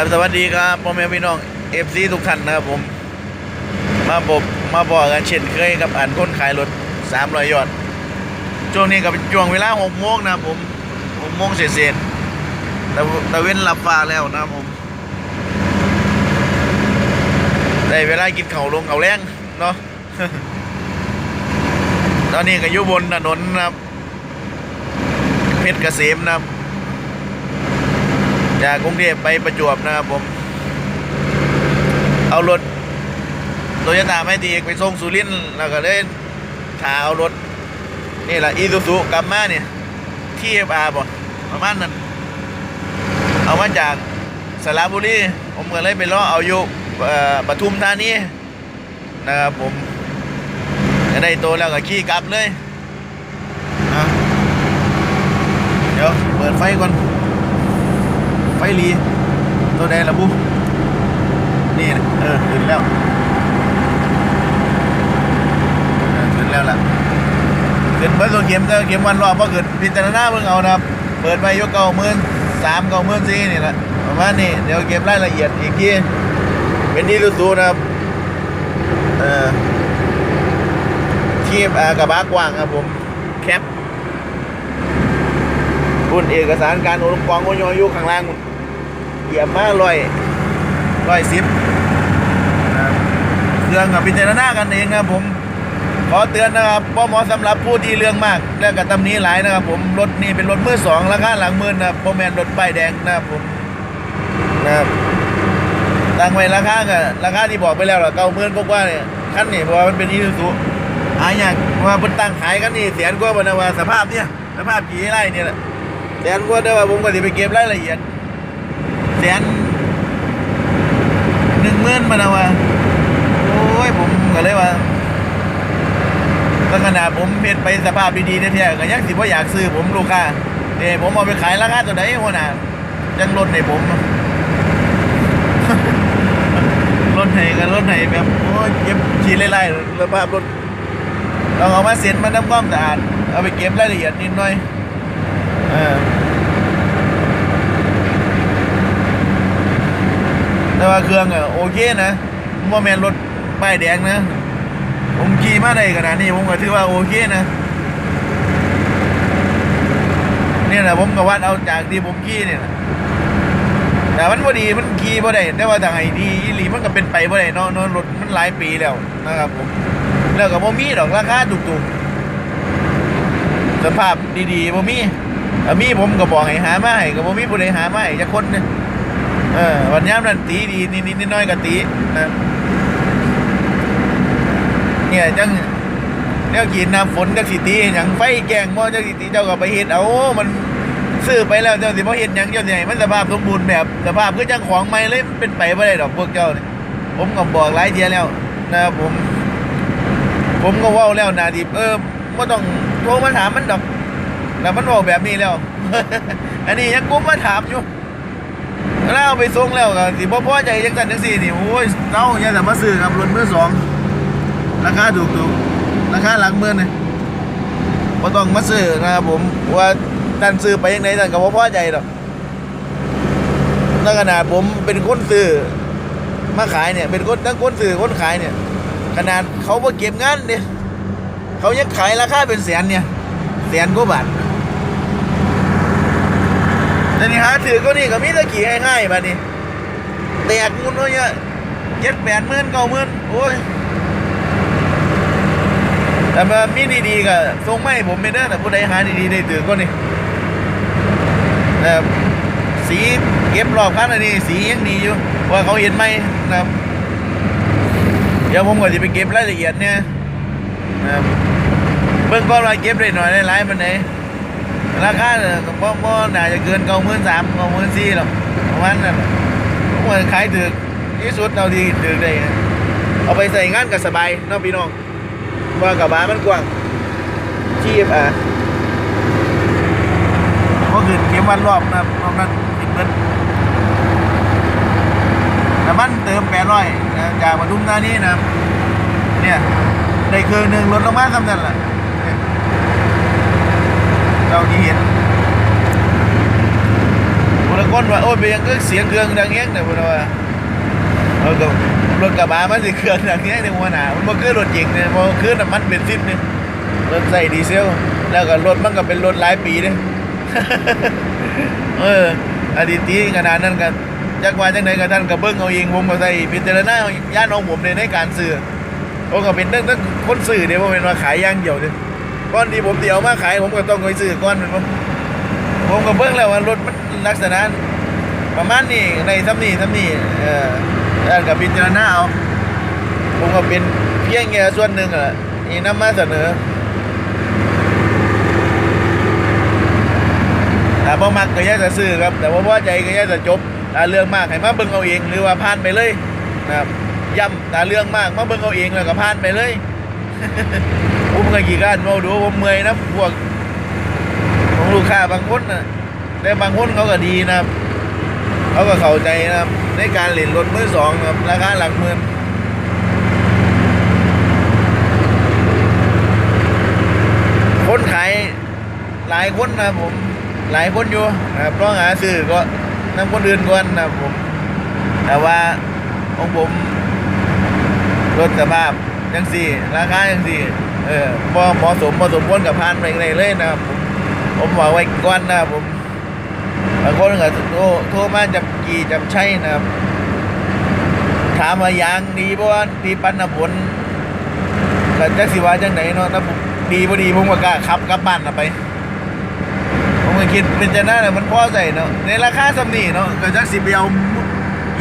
ครับสวัสดีครับพ่อแม่พี่น้องเอฟซีทุกท่านนะครับผม มาบบมาบอกกันเช่นเคยกับอันคนขายรถสามรอยยอดช่วงนี้ก็เป็นช่วงเวลาหกโมงนะครับผมหกโมงเศษๆแต่แต่เว้นรับฟ้าแล้วนะครับผมได้เวลากินเข้าลงเข้าแรงเนาะตอนนี้ก็อยู่บนถนนนะครับเพชรเกษมนะครับ จากกรุงเทพไปประจวบนะครับผม เอารถโตโยต้าไม่ดีไปส่งสุรินทร์แล้วก็เลยถาเอารถ นี่แหละอีซูซุกลับมาเนี่ยที่เอฟอาร์บ่ประมาณนั้น เอามาจากสระบุรีผมก็เลยไปล้อเอาอยู่ปทุมธานีนะครับผมจะได้โตแล้วก็ขี่กลับเลย เดี๋ยวเปิดไฟก่อน ไฟหลีตัวแดงละบุนี่นะเออขึ้นแล้วเออขึ้นแล้วล่ะขึ้นเบิ้ลตัวเข็มเจอเข็มวันรอบก็ขึ้นพิจารณาเบิ่งเอานะครับ เปิดไปยกเก้าหมื่นสามเก้าหมื่นสี่นี่แหละประมาณนี้เดี๋ยวเก็บรายละเอียดอีกทีเป็นที่รู้ตัวนะครับเออทีมอากระบะกว้างครับผมแคปรุ่นเอกสารการโอนกองโอนยอยู่ข้างล่างนู่น เหยียบมากร้อยร้อยสิบเครื่องกับพิจารณากันเองนะครับผมขอเตือนนะครับพ่อหมอสำหรับผู้ที่เรื่องมากและกับตำนี้หลายนะครับ ผมรถนี่เป็นรถมือสองราคาหลังมื่นนะครับโมแมนรถป้ายแดงนะครับผมนะครับตั้งไว้ราคากับราคาที่บอกไปแล้วล่ะเก้าหมื่นกว่าเนี่ยคันนี่เพราะว่ามันเป็นอีซูซุหายากเพราะว่าเพิ่นตั้งขายกันนี่แสนกว่าบรรดาวาสภาพเนี่ยสภาพกี่ไร่เนี่ยแหละแสนกว่าเด้อว่าผมก็สิไปเก็บรายละเอียด แสนหนึ่งหมื่นมาแล้วว่าโอ้ยผมก็เลยว่าก็ขนาดผมเม็ดไปสภาพดีๆแท้ๆก็ยังสิบ่อยากซื้อผมลูกค้าเด้ผมเอาไปขายราคาตัวไหนหัวหน้าจังลดให้ผมลดให้กันลดให้แบบโอ้ยเก็บชีไล่ๆสภาพรถเราเอามาเซ็นมาทำความสะอาดเอาไปเก็บรายละเอียดนิดหน่อย เออ แต่ว่าเครื่องอะโอเคนะโมว่าแมนรถป้ายแดงนะ ผมขี่มาได้ขนาดนี้ผมก็ถือว่าโอเคนะเนี่ยนะผมก็วัดเอาจากที่ผมขี่เนี่ยนะแต่มันพอดีมันขี่พอได้แต่ว่าทางไอ้ดีอีหลีมันก็เป็นไปพอได้เนาะนรถมันหลายปีแล้วนะครับผมแล้วก็บ่มีดอกราคาถูกๆสภาพดีๆบ่มีถ้ามีผมก็บอกให้หามาให้ก็บ่มีผู้ใดหามาให้จักคนเนี่ย เออวันยามนั้นตีดีนิดๆน้อยๆก็ตีนะเนี่ยจังแนวกินน้ำฝนจักสิตีหยังไฟแกงบ่จักสิตีเจ้าก็ไปเฮ็ดเอามันซื้อไปแล้วเจ้าสิบ่เฮ็ดยังเจ้าให้มันสภาพสมบูรณ์แบบสภาพคือจังของใหม่เลยมันเป็นไปบ่ได้ดอกพวกเจ้านี่ผมก็บอกหลายเทียแล้วนะครับผม ผมก็ว้าแล้วนาดิบเออบ่ต้องโทรมาถามมันดอกแล้วมันบอกแบบนี้แล้ว อันนี้ยังกุ้มมาถามอยู่ แล้วเอาไปส่งแล้วก็สิบ่พอใจจังซั่นจังซี่นี่โอ้ยเจ้าอย่าแต่มาซื้อครับรถมือสองราคาถูกถูกๆราคาหลักหมื่นนี่บ่ต้องมาซื้อนะครับผมว่าท่านซื้อไปยังไงท่านก็บ่พอใจดอกถ้าขนาดผมเป็นคนซื้อมาขายเนี่ยเป็นคนทั้งคนซื้อคนขายเนี่ย ขนาดเขาบ่เก็บงานเนี่ยเขายังขายราคาเป็นแสนเนี่ยแสนกว่าบาท แต่นี่หาถือก็นี่ก็มีตะขี่ให้ให้บาดนี้แตกมุนเนาะเนี่ยเจ็ดแปดหมื่นเก้าหมื่นโอ้ยแต่มามีดีๆก็ส่งไม่ผมไม่ได้แต่ผู้ใดหาดีๆได้ถือก็นี่แต่สีเก็บรอบคันอันนี้สียังดีอยู่ว่าเขาเห็นไหมนะครับเดี๋ยวผมก็จะไปเก็บรายละเอียดเนี่ยนะครับเบิ่งก่อนว่าเก็บได้หน่อยได้หลายมันไหน ราคาเนี่ยก็บ่บ่น่าจะเกินเก้าหมื่นสามเก้าหมื่นสี่หรอกประมาณนั้นผมว่าขายถึกที่สุดเอาที่ถึกได้เอาไปใส่งานก็สบายเนาะพี่น้องว่ากับบามันกว้างชีพอะก็คือเก็บวันรอบนะรอบนั้นติดเบิดน้ำมันเติมแปดร้อยจากปทุมธานีนะเนี่ยได้คืนหนึ่งลดลงมาสำนั่นแหละ เราที่เห็นละคนว่าโอ้ยเป็นยังก็เสียงเครื่องดังแฮงแต่พุ่นว่าเอาก็รถกระบะมันสิเครื่องดังแฮงในหัวหน้ามันบ่คือรถจริงเนี่ยบ่คือน้ำมันเบนซินเนี่ยรถใส่ดีเซลแล้วก็รถมันก็เป็นรถหลายปีเด้เอออดีตีขนาดนั้นก็จักว่าจังไดก็ท่านก็เบิ่งเอาเองผมก็ใส่พิจารณาญาติของผมในในการซื้อผมก็เป็นเรื่องทั้งคนซื้อเดี๋ยวผมเป็นว่าขายย่างเดียวเด้ ก่อนที่ผมเดี๋ยวมาขายผมก็ต้องไปซื้อก่อนแม่นผมก็เบิ่งแล้วว่ารถมันลักษณะประมาณนี้ในซ้ำนี้ซ้ำนี้เออท่านก็พิจารณาเอาผมก็เป็นเพียงแค่ส่วนหนึ่งอะล่ะนี่นำมาเสนอถ้าบ่มักก็ย่าจะซื้อครับ แต่ว่าพอใจก็ย่าจะจบถ้าเรื่องมากให้มาเบิ่งเอาเอง หรือว่าผ่านไปเลยนะครับย้ำถ้าเรื่องมากมาเบิ่งเอาเองแล้วก็ผ่านไปเลย ผมก็กี่การมาดูผมเมื่อยนะพวกของลูกค้าบางคนนะแต่บางคนเขาก็ดีนะครับเขาก็เข้าใจนะครับในการเล่นรถมือสองนะครับราคาหลักหมื่นคนขายหลายคนนะผมหลายคนอยู่นะครับต้องหาซื้อก็นำคนอื่นก่อนนะผม แต่ว่าของผมรถสภาพยังสี่ราคายังสี่ เออพอเหมาะสมเหมาะสมควรกับพานไปเลยเลยนะครับผมผมบอกไว้ก่อนนะครับผมบางคนก็โทรโทรมาจับกี่จับใช่นะครับ ถามว่ายางดีบ่ว่าดีปันนะผลก็จักสิว่าจังไหนเนาะถ้าผมดีบ่ดีผมก็กล้าขับกลับบ้านนะไปผมก็คิดเป็นจะน่าเนี่ยมันพอใส่เนาะในราคาสำนีเนาะก็จักสิไปเอา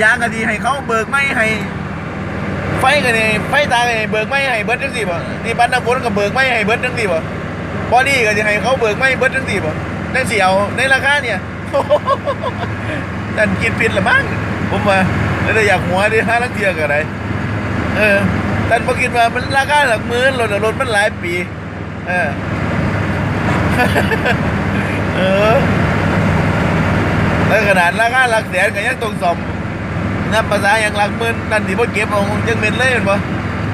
ยางก็ดีให้เขาเบิกไม่ให้ ไฟก็นี่ไฟตาก็นี่เบิกไม่ให้เบิดจังซี่บ่นี่ปันน้ำฝนก็เบิกไม่ให้เบิดจังซี่บ่บอดี้ก็สิให้เขาเบิกไม่เบิดจังซี่บ่จังสิเอาในราคาเนี่ยนั่นคิดผิดละมั้งผมว่าแล้วอยากหัวดิฮะลังเทียก็ได้เออท่านบ่คิดว่ามันราคาหลักหมื่นรถรถมันหลายปี เออเออแล้วขนาดราคาหลักแสนก็ยังต้องซ่อม นับภาษาอย่างหลักหมื่นท่านที่บ่เก็บเอาจังเป็นเล่นบ่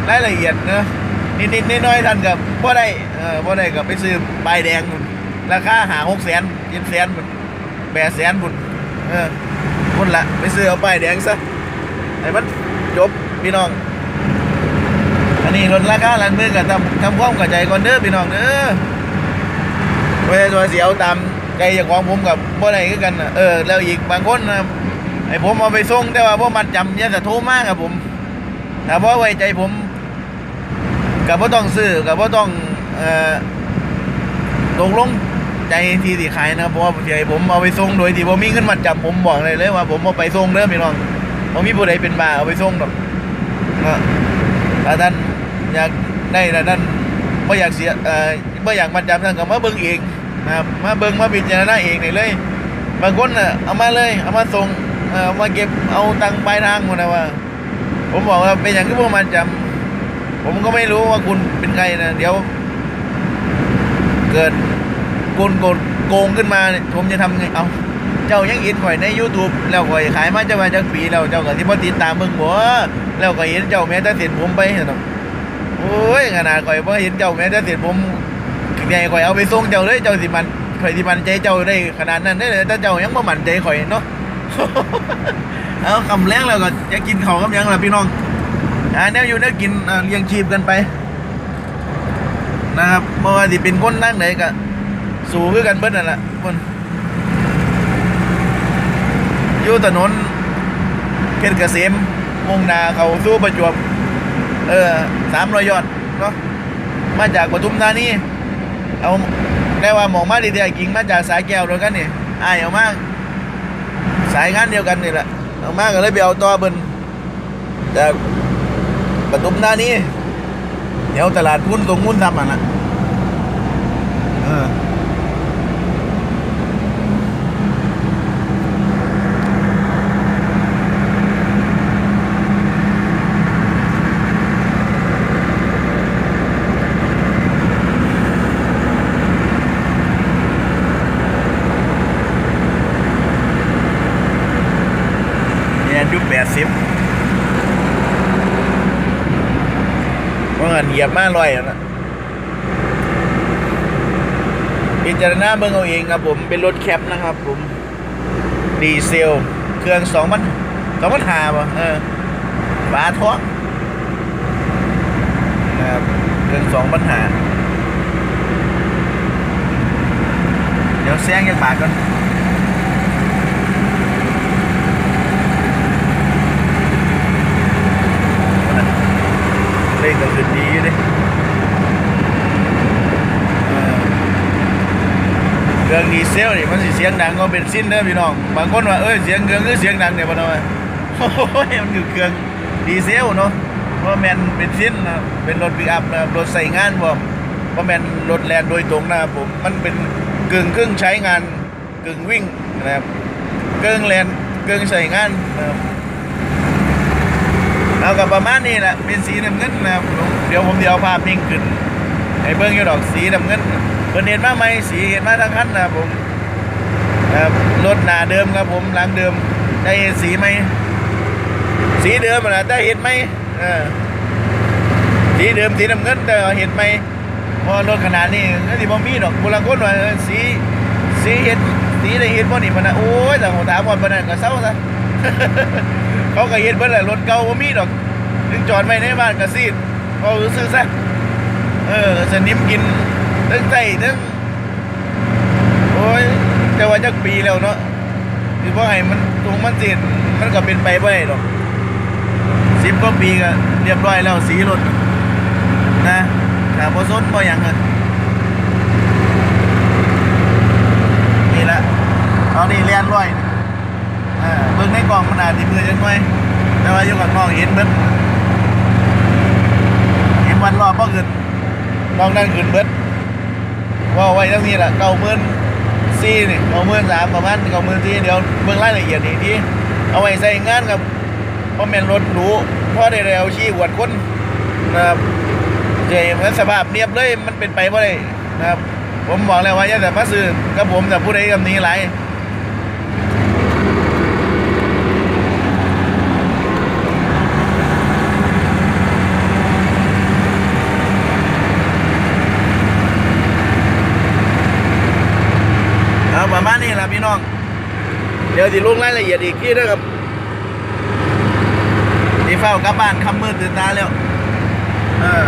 รายละเอียดเนอะนิดๆน้อยๆท่านก็บ่ได้เออบ่ได้ก็ไปซื้อใบแดงพุ่นราคาหา6แสน7แสนพุ่น8แสนพุ่นเออพุ่นละไปซื้อเอาป้ายแดงซะให้มันจบพี่น้อง อันนี้รถราคาหลักมื่นก็ทำทำความเข้าใจก่อนเด้อพี่น้องเด้อเวลาตัวเสียวตามใจอย่างของผมกับบ่ได้คือกันเออแล้วอีกบางคนนะ ไอ้ผมเอาไปส่งแต่ว่าบ่มัดจำเนี่ยจะโทรมากครับผมถ้าบ่ไว้ใจผมก็บ่ต้องซื้อก็บ่ต้องเอ่อตกลงใจทีสิขายนะครับเพราะว่าให้ผมเอาไปส่งโดยที่บ่มีเงินมัดจำผมบอกเลยเลยว่า ผมเอาไปส่งเด้อพี่น้องบ่มีผู้ใดเป็นบ้าเอาไปส่งดอกนะถ้าท่านอยากได้ถ้าท่านบ่อยากเสียเอ่อบ่อยากมัดจำท่านก็มาเบิ่งเองนะครับมาเบิ่งมาพิจารณาเองได้เลยบางคนน่ะเอามาเลยเอามาส่ง เออมาเก็บเอาตังค์ปลายทางหมดนะว่า ผมบอกว่าเป็นอย่างที่พวกมันจำผมก็ไม่รู้ว่าคุณเป็นใครนะเดี๋ยว เกิดคุณโกดโกงขึ้นมาเนี่ยผมจะทำไงเอาเจ้ายังเห็นข่อยใน YouTube แล้วข่อยขายมาจะมาจากปีแล้วเจ้าก็ที่พอติดตามมึงบ่แล้วก็เห็นเจ้าแม้แต่เสร็จผมไปเนาะโอ้ยขนาดข่อยบ่เห็นเจ้าแม้แต่เสร็จผมใหญ่ข่อยเอาไปส่งเจ้าเลยเจ้าสิมันข่อยสิมันใจเจ้าได้ขนาดนั้นได้เลยแต่เจ้ายังบ่มั่นใจข่อยเนาะ เอาคำแรงแล้วก็จะกินเขากับยังล่ะพี่น้องอ่าแนวอยู่แนวกินเลี้ยงชีพกันไป นะครับเพราะว่าสิเป็นคนนั่งไหนก็สู้คือกันเบิดนั่นแหละคนอยู่ถนนเพชรเกษมมุ่งนาเขาสู้ประจวบ เออสามรอยยอดเนาะมาจากปทุมธานีเอาได้ว่าหมองมาดีเดียกิ่งมาจากสายแก้วด้วยกันนี่อายเอามาก สายงานเดียวกันนี่แหละเอามาก็เลยไปเอาต่อเบิ่นจากปทุมธานี้เดี๋ยวตลาดหุ้นตรงหุ้นทำอะนะเออเนี่ยอายุแปดสิบ เพราะงั้นเหยียบมาลอยนะพิจารณาเบิ่งเอาเองครับผมเป็นรถแคปนะครับผมดีเซล เครื่องสองพันสองพันหาป่เออฝาท้องนะครับเครื่องสองพันหาเดี๋ยวแซงยังปากก่อนเล่นก็คือดีอยู่ดิเออ เค รื่องดีเซลนี่มันสิเสียงดังก็เป็นสิ้นเด้อพี่น้อง บางคนว่าเอ้ยเสียงเครื่องคือเสียงดังเนี่ยบ่เนาะโอ้ยมันคือเครื่องดีเซลเนาะเพราะแมนเป็นสิ้นนะเป็นรถปิกอัพนะรถใส่งานบ่เพราะแมนรถแลนโดยตรงนะครับผมมันเป็นกึ่งครึ่งใช้งานกึ่งวิ่งนะครับกึ่งแลนกึ่งใส่งานนะครับเอากับประมาณนี้แหละเป็นสีน้ำเงินนะครับเดี๋ยวผมเดี๋ยวเอาภาพนิ่งขึ้นไอ้เบิ้งอยู่ดอกสีน้ำเงิน เพิ่นเห็นมาไหมสีเห็นมาทั้งคันนะผมรถหน้าเดิมครับผมหลังเดิมได้เห็นสีไหมสีเดิมนะได้เห็นไหมสีเดิมสีน้ำเงินแต่เห็นไหมพอรถขนาดนี้ก็ที่บ่มีดอกบุรังคนว่าสีสีเห็นสีได้เห็นบ่นี่มันนะโอ้ยแต่ผมถามว่าปานนั้นก็เศร้าซะเขาก็เห็นเบิ่นแหละรถเก่าบ่มีดอกถึงจอดไว้ในบ้านก็ซีดพอซื้อซะเออสนิมกิน ทั้งใจทั้งโอ้ยจะว่าจักปีแล้วเนาะคือว่าให้มันตรงมันเสียนมันก็เป็นไปไม่ได้หรอกสิบกว่าปีก็เรียบร้อยแล้วสีรถนะแต่พอซนพออย่างอะนี่ละเอานี่เรียนร้อยอ่าเบิ่งในกล่องมันอาจจะมือจังไงแต่ว่าอยู่กับน้องเห็นเบิดเห็นวันรอบก็เกินนอกนั้นขึ้นเบิด ว่าไว้ตั้งนี้แหละเก้าหมื่นสี่นี่เก้าหมื่นสามประมาณเก้าหมื่นสี่เดี๋ยวเบื้องรายละเอียดอีกทีเอาไว้ใส่งานกับเพราะแม่นรถหรูเพราะได้เร็วชี้อวดคนนะครับเจมันสภาพเนียบเลยมันเป็นไปบ่ได้นะครับ ผมบอกแล้วว่าอย่าแต่มาซื้อกับผมแต่ผู้ใดกับนี้หลายเอาประมาณนี้แหละพี่น้อง เดี๋ยวสิลงรายละเอียดอีกทีนะครับที่เฝ้ากลับบ้านคำมืดตื่นตาแล้ว เออ